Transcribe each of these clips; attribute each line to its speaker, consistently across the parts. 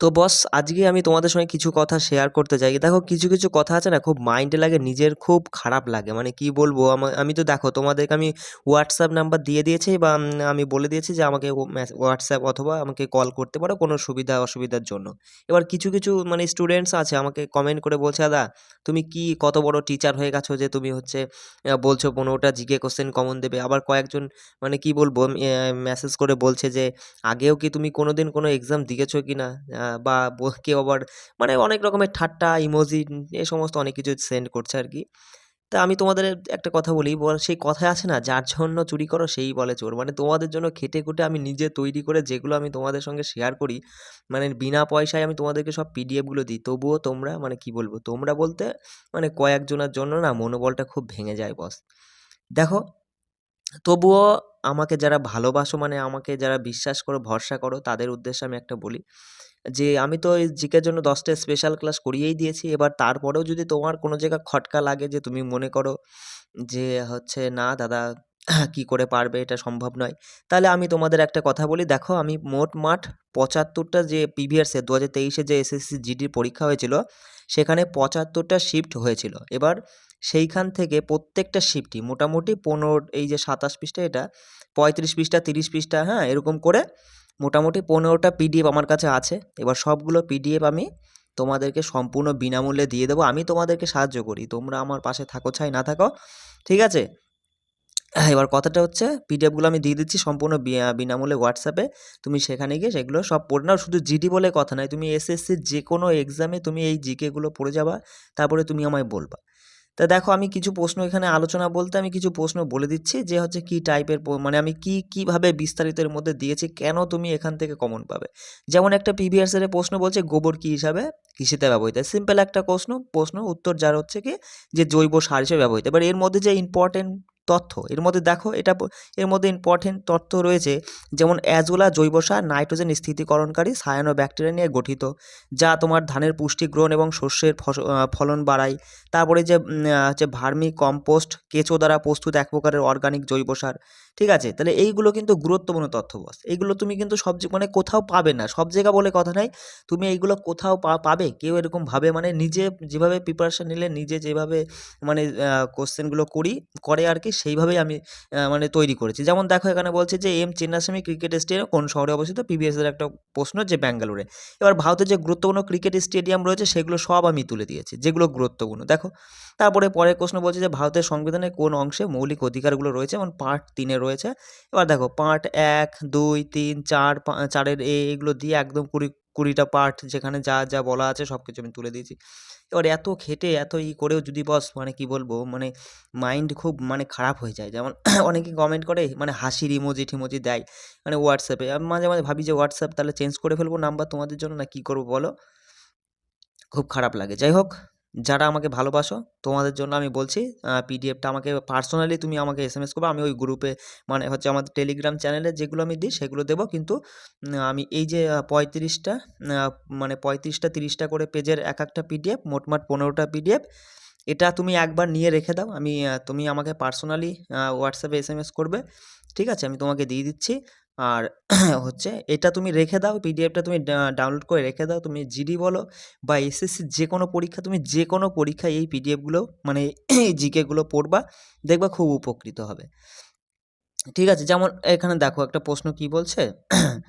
Speaker 1: তো বস আজকে আমি তোমাদের সঙ্গে কিছু কথা শেয়ার করতে চাই। দেখো, কিছু কিছু কথা আছে না, খুব মাইন্ডে লাগে, নিজের খুব খারাপ লাগে। মানে কি বলব, আমা- তো দেখো, তোমাদেরকে আমি হোয়াটসঅ্যাপ নাম্বার দিয়ে দিয়েছি বা আমি বলে দিয়েছি যে আমাকে হোয়াটসঅ্যাপ অথবা আমাকে কল করতে পারো কোনো সুবিধা, অসুবিধার জন্য। এবার কিছু কিছু মানে স্টুডেন্টস আছে, আমাকে কমেন্ট করে বলছে, দাদা, তুমি কি কত বড় টিচার হয়ে গেছো যে তুমি হচ্ছে বলছো পনেরোটা জিকে কোশ্চেন কমন দেবে? আবার কয়েকজন মানে কি বলব মেসেজ করে বলছে যে, আগেও কি তুমি কোনো দিন কোনো এক্সাম দিয়েছ কি না? বা কেউ আবার মানে অনেক রকমের ঠাট্টা ইমোজি এ সমস্ত অনেক কিছু সেন্ড করছে আর কি। তা আমি তোমাদের একটা কথা বলি, বল- সেই কথায় আছে না, যার জন্য চুরি করো, সেই বলে চোর। মানে তোমাদের জন্য খেটে খুঁটে আমি নিজে তৈরি করে যেগুলো আমি তোমাদের সঙ্গে শেয়ার করি মানে বিনা পয়সায় আমি তোমাদেরকে সব পিডিএফগুলো দিই। তবুও তোমরা মানে কি বলব, তোমরা বলতে মানে কয়েকজনের জন্য না মনোবলটা খুব ভেঙে যায় বস দেখো, তবুও আমাকে যারা ভালোবাসো মানে আমাকে যারা বিশ্বাস করো, ভরসা করো, তাদের উদ্দেশ্যে আমি একটা বলি যে আমি তো এই জিকের জন্য দশটা স্পেশাল ক্লাস করিয়েই দিয়েছি। এবার তারপরেও যদি তোমার কোনো জায়গা খটকা লাগে যে তুমি মনে করো যে হচ্ছে, না দাদা, কি করে পারবে? এটা সম্ভব নয়। তাহলে আমি তোমাদের একটা কথা বলি। দেখো, আমি মোট মাঠ পঁচাত্তরটা যে প্রিভিয়াসে দু হাজার তেইশে যে এসএসসি জিডির পরীক্ষা হয়েছিল, সেখানে পঁচাত্তরটা শিফট হয়েছিল। এবার সেইখান থেকে প্রত্যেকটা শিফটই মোটামুটি পনেরো, এই যে সাতাশ পৃষ্ঠা এটা, পঁয়ত্রিশ পৃষ্ঠা, তিরিশ পৃষ্ঠা হ্যাঁ এরকম করে মোটামুটি পনেরোটা পিডিএফ আমার কাছে আছে। এবার সবগুলো পিডিএফ আমি তোমাদেরকে সম্পূর্ণ বিনামূল্যে দিয়ে দেবো। আমি তোমাদেরকে সাহায্য করি। তোমরা আমার পাশে থাকো চাই না থাকো। ঠিক আছে? এবার কথাটা হচ্ছে পিডিএফগুলো আমি দিয়ে দিচ্ছি সম্পূর্ণ বিনামূল্যে হোয়াটসঅ্যাপে তুমি সেখানে গিয়ে সেগুলো সব পড়ে নাও। শুধু জিডি বলে কথা নয়, তুমি এসএসসির যে কোনো এক্সামে তুমি এই জিকেগুলো পড়ে যাবা। তারপরে তুমি আমায় বলবা। তা দেখো আমি কিছু প্রশ্ন এখানে আলোচনা বলতে আমি কিছু প্রশ্ন বলে দিচ্ছি যে হচ্ছে কি টাইপের মানে আমি কি, কীভাবে বিস্তারিতের মধ্যে দিয়েছি, কেন তুমি এখান থেকে কমন পাবে? যেমন একটা এর প্রশ্ন বলছে গোবর কি হিসাবে? কৃষিতে ব্যবহৃত হয়। সিম্পল একটা প্রশ্ন প্রশ্ন, উত্তর যার হচ্ছে কি? যে জৈব সার হিসেবে ব্যবহৃত এবার এর মধ্যে যে ইম্পর্টেন্ট তথ্য। এর মধ্যে দেখো, এটা এর মধ্যে ইম্পর্টেন্ট তথ্য রয়েছে, যেমন অ্যাজোলা জৈব সার নাইট্রোজেন স্থিতিকরণকারী সায়ানো ব্যাকটেরিয়া নিয়ে গঠিত, যা তোমার ধানের পুষ্টি গ্রহণ এবং শস্যের ফলন বাড়ায়। তারপরে যে হচ্ছে ভার্মি কম্পোস্ট কেঁচো দ্বারা প্রস্তুত এক প্রকারের অর্গানিক জৈব সার। ঠিক আছে? তাহলে এইগুলো কিন্তু গুরুত্বপূর্ণ তথ্য বস এইগুলো তুমি কিন্তু সব মানে কোথাও পাবে না। সব জায়গা বলে কথা নাই। তুমি এইগুলো কোথাও পাবে? কেউ এরকম ভাবে মানে নিজে যেভাবে প্রিপারেশান নিলে, নিজে যেভাবে মানে কোশ্চেনগুলো করি, করে আর কি, সেইভাবেই আমি মানে তৈরি করেছি। যেমন দেখো এখানে বলছে যে, এম চেন্নাস্বামী ক্রিকেট স্টেডিয়াম কোন শহরে অবস্থিত? পিবিএস এর একটা প্রশ্ন যে, ব্যাঙ্গালোরে। এবার ভারতের যে গুরুত্বপূর্ণ ক্রিকেট স্টেডিয়াম রয়েছে, সেগুলো সব আমি তুলে দিয়েছি, যেগুলো গুরুত্বপূর্ণ। দেখো, তারপরে পরের প্রশ্ন বলছে যে, ভারতের সংবিধানের কোন অংশে মৌলিক অধিকারগুলো রয়েছে? যেমন পার্ট তিনে রয়েছে এবার দেখো পার্ট এক, দুই, তিন, চার চারের এ এগুলো দিয়ে একদম কুড়ি, কুড়িটা পার্ট যেখানে যা যা বলা আছে সব কিছু আমি তুলে দিয়েছি। এবার এত খেটে, এত ই করেও যদি বস মানে কি বলব মানে মাইন্ড খুব মানে খারাপ হয়ে যায়। যেমন অনেকে কমেন্ট করে মানে হাসির ইমোজি টিমোজি দেয় মানে হোয়াটসঅ্যাপে আমি মাঝে মাঝে ভাবি যে হোয়াটসঅ্যাপ তাহলে চেঞ্জ করে ফেলব নাম্বার তোমাদের জন্য না কি করব বলো? খুব খারাপ লাগে। যাই হোক যারা আমাকে ভালোবাসো, তোমাদের জন্য আমি বলছি পিডিএফটা আমাকে পার্সোনালি তুমি আমাকে এস এম এস করবে, আমি ওই গ্রুপে মানে হচ্ছে আমাদের টেলিগ্রাম চ্যানেলে যেগুলো আমি দিই সেগুলো দেবো। কিন্তু আমি এই যে পঁয়ত্রিশটা মানে পঁয়ত্রিশটা, তিরিশটা করে পেজের এক একটা পিডিএফ মোটমাট পনেরোটা পিডিএফ এটা তুমি একবার নিয়ে রেখে দাও। আমি তুমি আমাকে পার্সোনালি হোয়াটসঅ্যাপে এস এম এস করবে, ঠিক আছে? আমি তোমাকে দিয়ে দিচ্ছি। আর হচ্ছে এটা তুমি রেখে দাও পিডিএফটা তুমি ডাউনলোড করে রেখে দাও, তুমি জিডি বলো বা এসএসসি যে কোনো পরীক্ষা, তুমি যে কোনো পরীক্ষায় এই পিডিএফগুলো মানে এই জিকেগুলো পড়বা, দেখবা খুব উপকৃত হবে। ঠিক আছে, যেমন এখানে দেখো একটা প্রশ্ন কি বলছে?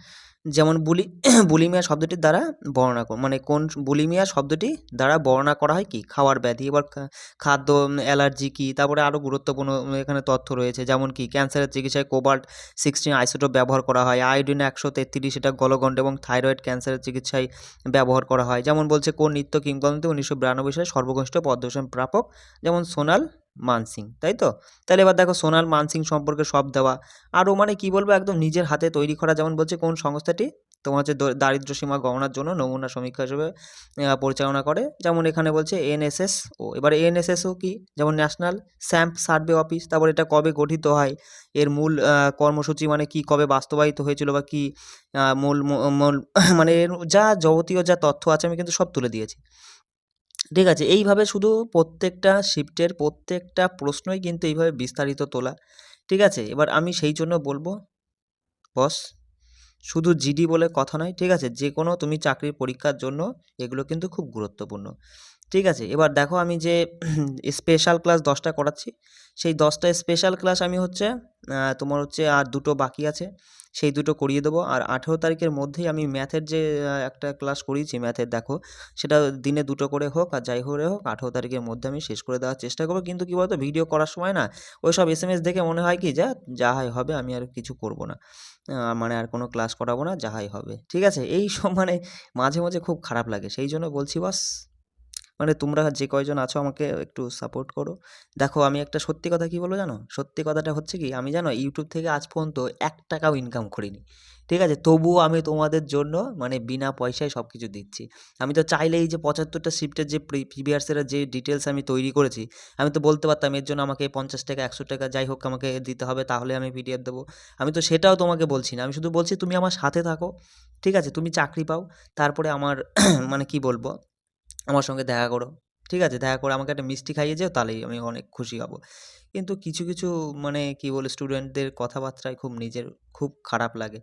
Speaker 1: যেমন বুলি, বুলিমিয়া শব্দটির দ্বারা বর্ণনা মানে কোন বুলিমিয়া শব্দটি দ্বারা বর্ণনা করা হয় কি? খাওয়ার ব্যাধি, এবার খাদ্য অ্যালার্জি কি? তারপরে আরও গুরুত্বপূর্ণ এখানে তথ্য রয়েছে, যেমন কি, ক্যান্সারের চিকিৎসায় কোবাল্ট সিক্সটিন আইসোটোপ ব্যবহার করা হয়, আয়োডিন একশো তেত্রিশ, এটা গলগণ্ড এবং থাইরয়েড ক্যান্সারের চিকিৎসায় ব্যবহার করা হয়। যেমন বলছে, কোন নিত্য কিংবদন্তি উনিশশো বিরানব্বই সালে সর্বকনিষ্ঠ পদ্মভূষণ প্রাপক, যেমন সোনাল মানসিং, তাই তো? তাহলে এবার দেখো সোনাল মানসিং সম্পর্কে সব দেওয়া। আরও মানে কি বলব, একদম নিজের হাতে তৈরি করা, যেমন বলছে কোন সংস্থাটি? তোমার হচ্ছে দ- দারিদ্র্য সীমা গণনার জন্য নমুনা সমীক্ষা হিসেবে পরিচালনা করে। যেমন এখানে বলছে এনএসএস, ও এবার এনএসএসও কি? যেমন ন্যাশনাল স্যাম্প সার্ভে অফিস, তারপর এটা কবে গঠিত হয়? এর মূল কর্মসূচি মানে কি? কবে বাস্তবায়িত হয়েছিল বা কি? মূল মূল মানে যা যাবতীয় যা তথ্য আছে, আমি কিন্তু সব তুলে দিয়েছি। ঠিক আছে, এইভাবে শুধু প্রত্যেকটা শিফটের প্রত্যেকটা প্রশ্নই কিন্তু এইভাবে বিস্তারিত তোলা। ঠিক আছে, এবার আমি সেই জন্য বলব বস শুধু জিডি বলে কথা নয়, ঠিক আছে যে কোনো তুমি চাকরির পরীক্ষার জন্য এগুলো কিন্তু খুব গুরুত্বপূর্ণ। ঠিক আছে, এবার দেখো আমি যে স্পেশাল ক্লাস দশটা করাচ্ছি, সেই দশটা স্পেশাল ক্লাস আমি হচ্ছে তোমার হচ্ছে আর দুটো বাকি আছে। সেই দুটো করিয়ে দেবো। আর আঠেরো তারিখের মধ্যেই আমি ম্যাথের যে একটা ক্লাস করিয়েছি ম্যাথের দেখো, সেটা দিনে দুটো করে হোক আর যাই করে হোক, আঠেরো তারিখের মধ্যে আমি শেষ করে দেওয়ার চেষ্টা করব। কিন্তু কী বলতো ভিডিও করার সময় না ওই সব এস এম এস দেখে মনে হয় কি যা যা হয় হবে, আমি আর কিছু করব না। মানে আর কোনো ক্লাস করাবো না যাহাই হবে। ঠিক আছে? এই সব মানে মাঝে মাঝে খুব খারাপ লাগে। সেই জন্য বলছি বাস। মানে তোমরা যে কয়জন আছো আমাকে একটু সাপোর্ট করো। দেখো আমি একটা সত্যি কথা কি বলব জানো? সত্যি কথাটা হচ্ছে কি, আমি জানো ইউটিউব থেকে আজ পর্যন্ত এক টাকাও ইনকাম করিনি। ঠিক আছে? তবুও আমি তোমাদের জন্য মানে বিনা পয়সায় সব কিছু দিচ্ছি। আমি তো চাইলেই যে পঁচাত্তরটা শিফটের যে প্রিভিয়াসের যে ডিটেলস আমি তৈরি করেছি, আমি তো বলতে পারতাম এর জন্য আমাকে পঞ্চাশ টাকা, একশো টাকা যাই হোক আমাকে দিতে হবে, তাহলে আমি পিডিএফ দেবো। আমি তো সেটাও তোমাকে বলছি না। আমি শুধু বলছি তুমি আমার সাথে থাকো। ঠিক আছে? তুমি চাকরি পাও। তারপরে আমার মানে কি বলব? আমার সঙ্গে দেখা করো। ঠিক আছে? দেখা করে আমাকে একটা মিষ্টি খাইয়ে যেও, তাহলেই আমি অনেক খুশি হব। কিন্তু কিছু কিছু মানে কি বলে স্টুডেন্টদের কথাবার্তায় খুব নিজের, খুব খারাপ লাগে।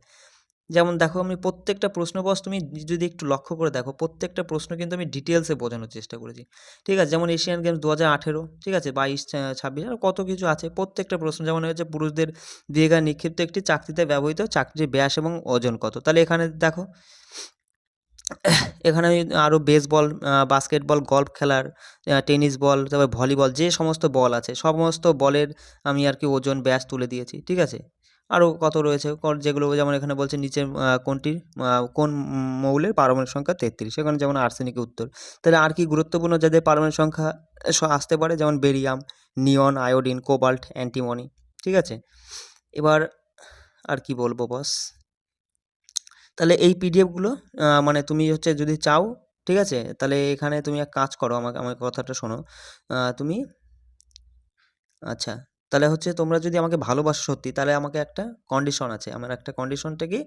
Speaker 1: যেমন দেখো, আমি প্রত্যেকটা প্রশ্ন বস, তুমি যদি একটু লক্ষ্য করে দেখো, প্রত্যেকটা প্রশ্ন কিন্তু আমি ডিটেলসে বোঝানোর চেষ্টা করেছি। ঠিক আছে? যেমন এশিয়ান গেমস দু হাজার আঠেরো, ঠিক আছে? বাইশ ছাব্বিশ, আর কত কিছু আছে। প্রত্যেকটা প্রশ্ন, যেমন হচ্ছে পুরুষদের দীর্ঘা নিক্ষিপ্ত একটি চাকরিতে ব্যবহৃত, চাকরির ব্যাস এবং ওজন কত? তাহলে এখানে দেখো এখানে আরও বেসবল বাস্কেটবল গল্ফ খেলার টেনিস বল তারপর ভলিবল যে সমস্ত বল আছে, সমস্ত বলের আমি আর কি ওজন ব্যাস তুলে দিয়েছি, ঠিক আছে? আরও কত রয়েছে? যেগুলো যেমন এখানে বলছে নিচে কোনটির কোন মৌলের পারমাণবিক সংখ্যা তেত্রিশ, সেখানে যেমন আর্সেনিকের উত্তর। তাহলে আর কি গুরুত্বপূর্ণ যাদের পারমাণবিক সংখ্যা আসতে পারে? যেমন barium, neon, iodine, cobalt, antimony, ঠিক আছে? এবার আর কি বলব বস তাহলে এই পিডিএফগুলো মানে তুমি হচ্ছে যদি চাও, ঠিক আছে? তাহলে এখানে তুমি এক কাজ করো আমাকে আমার কথাটা শোনো। তুমি আচ্ছা তাহলে হচ্ছে তোমরা যদি আমাকে ভালোবাসো সত্যি, তাহলে আমাকে একটা কন্ডিশন আছে। আমার একটা কন্ডিশনটা কি?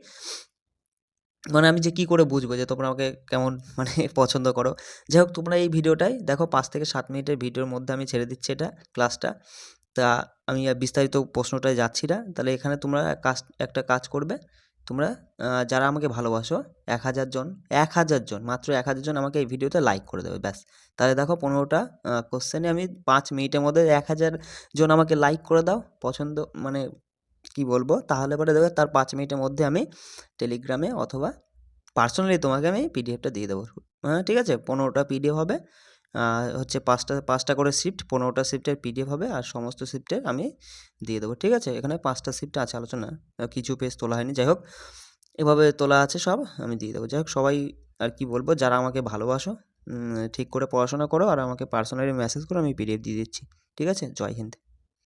Speaker 1: মানে আমি যে কী করে বুঝব যে তোমরা আমাকে কেমন মানে পছন্দ করো? যাই হোক, তোমরা এই ভিডিওটাই দেখো, পাঁচ থেকে সাত মিনিটের ভিডিওর মধ্যে আমি ছেড়ে দিচ্ছি এটা ক্লাসটা তা আমি বিস্তারিত প্রশ্নটায় যাচ্ছি না। তাহলে এখানে তোমরা কাজ, একটা কাজ করবে। তোমরা যারা আমাকে ভালোবাসো, এক হাজার জন, এক হাজার জন, মাত্র এক হাজার জন আমাকে এই ভিডিওতে লাইক করে দেবে, ব্যাস। তাহলে দেখো পনেরোটা কোশ্চেনে আমি পাঁচ মিনিটের মধ্যে এক হাজার জন আমাকে লাইক করে দাও, পছন্দ মানে কি বলব, তাহলে পরে দেখবে তার পাঁচ মিনিটের মধ্যে আমি টেলিগ্রামে অথবা পার্সোনালি তোমাকে আমি পিডিএফটা দিয়ে দেবো। হ্যাঁ ঠিক আছে? পনেরোটা পিডিএফ হবে। হচ্ছে পাঁচটা পাঁচটা করে শিফট পনেরোটা শিফটের পিডিএফ হবে আর সমস্ত শিফটের আমি দিয়ে দেবো, ঠিক আছে? এখানে পাঁচটা শিফট আছে আলোচনা কিছু পেজ তোলা হয়নি, যাই হোক। এভাবে তোলা আছে সব, আমি দিয়ে দেবো, যাই হোক, সবাই আর কি বলব, যারা আমাকে ভালোবাসো ঠিক করে পড়াশোনা করো আর আমাকে পার্সোনালি মেসেজ করো, আমি পিডিএফ দিয়ে দিচ্ছি, ঠিক আছে? জয় হিন্দ।